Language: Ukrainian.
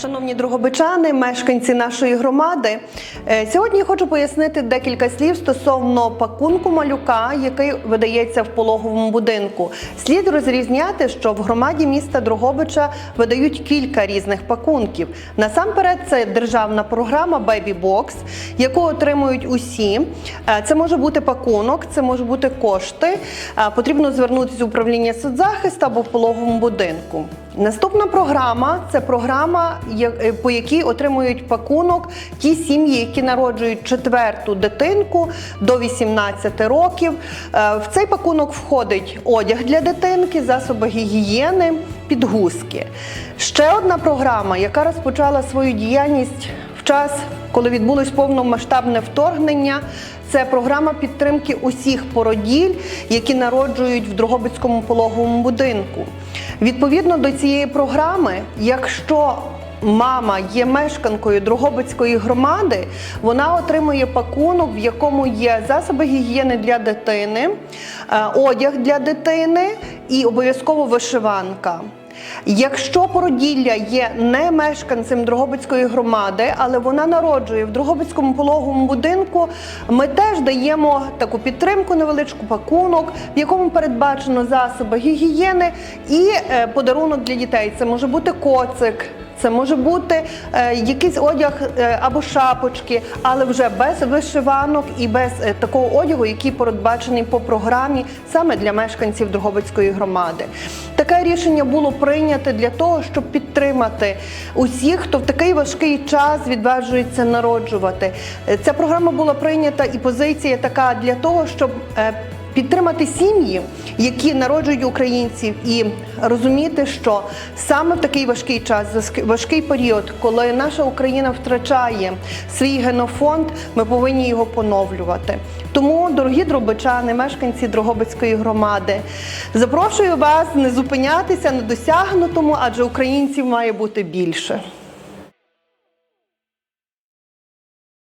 Шановні другобичани, мешканці нашої громади, е, сьогодні хочу пояснити декілька слів стосовно пакунку малюка, який видається в пологовому будинку. Слід розрізняти, що в громаді міста Дрогобича видають кілька різних пакунків. Насамперед, це державна програма Box, яку отримують усі. Е, Це може бути пакунок, це може бути кошти. Е, Потрібно звернутися в управління соцзахисту або в пологовому будинку. Наступна програма це програма, е, по якій отримують пакунок ті сім'ї, які народжують четверту дитинку до 18 років. Е, В цей пакунок входить одяг для дитинки, засоби гігієни, підгузки. Ще одна програма, яка розпочала свою діяльність в час, коли відбулось повномасштабне вторгнення. Це програма підтримки усіх породіль, які народжують в Дрогобицькому пологовому будинку. Відповідно до цієї програми, якщо мама є мешканкою Дрогобицької громади, вона отримує пакунок, в якому є засоби гігієни для дитини, е, одяг для дитини і обов'язково вишиванка. Якщо породілля є не мешканцем Дрогобицької громади, але вона народжує в Дрогобицькому пологовому будинку, ми теж даємо таку підтримку, невеличку пакунок, в якому передбачено засоби гігієни і е, подарунок для дітей. Це може бути коцик. Це може бути е, якийсь одяг е, або шапочки, але вже без вишиванок і без е, такого одягу, який передбачений по програмі саме для мешканців Дрогобицької громади. Таке рішення було прийнято для того, щоб підтримати усіх, хто в такий важкий час відважується народжувати. Ця програма була прийнята і позиція така для того, щоб Підтримати сім'ї, які народжують українців, і розуміти, що саме в такий важкий час, важкий період, коли наша Україна втрачає свій генофонд, ми повинні його поновлювати. Тому, дорогі дробичани, мешканці Дрогобицької громади, запрошую вас не зупинятися на досягнутому, адже українців має бути більше.